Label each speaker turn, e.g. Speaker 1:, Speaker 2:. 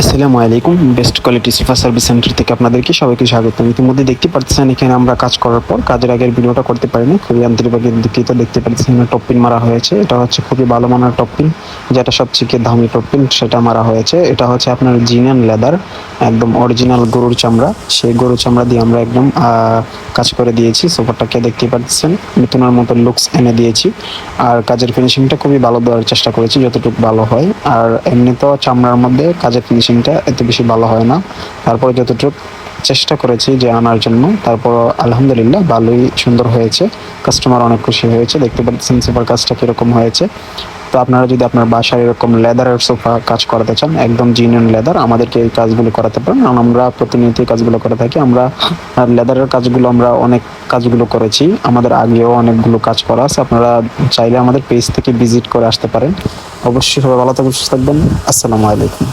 Speaker 1: আসসালামু আলাইকুম, best quality sofa service centre থেকে আপনাদেরকে সবাইকে স্বাগত। ইতিমধ্যে দেখতে পাচ্ছেন, এখানে আমরা কাজ করার পর কাজের আগের ভিডিওটা করতে পারিনি, খুবই আন্তরিকভাবে দুঃখিত, দেখতে পাচ্ছেন এখানে টপিন মারা হয়েছে, এটা হচ্ছে খুবই ভালো মানের টপিন যেটা সবচেয়ে দামি টপিন সেটা মারা হয়েছে। এটা হচ্ছে আপনার জিনিয়ান লেদার, একদম অরিজিনাল গরুর চামড়া। সেই গরুর চামড়া দিয়ে আমরা একদম কাজ করে দিয়েছি, সোফাটাকে দেখতে পাচ্ছেন, নতুনের মতো লুকস এনে দিয়েছি। আর কাজের ফিনিশিংটা খুবই ভালো দেওয়ার চেষ্টা করেছি, যতটুকু ভালো হয়। আর এমনিতেও চামড়ার মধ্যে কাজের ফিনিশিংটা এত বেশি ভালো হয় না। তারপরে যতটুকু চেষ্টা করেছি যে আনার জন্য তারপর আলহামদুলিল্লাহ ভালোই সুন্দর হয়েছে। কাস্টমার অনেক খুশি হয়েছে। দেখতে পাচ্ছেন সোফার কাজটা কীরকম হয়েছে। তো আপনারা যদি আপনার বাসায় এরকম লেদারের সোফা কাজ করাতে চান, একদম জিনিয়ন লেদার আমাদেরকে এই কাজগুলো করাতে পারেন। কারণ আমরা প্রতিনিয়ত এই কাজগুলো করে থাকি। আমরা লেদারের কাজগুলো আমরা অনেক কাজগুলো করেছি। আমাদের আগেও অনেকগুলো কাজ করা আছে। আপনারা চাইলে আমাদের পেজ থেকে ভিজিট করে আসতে পারেন। অবশ্যই সবাই ভালো থাকবেন, সুস্থ থাকবেন। আসসালামু আলাইকুম।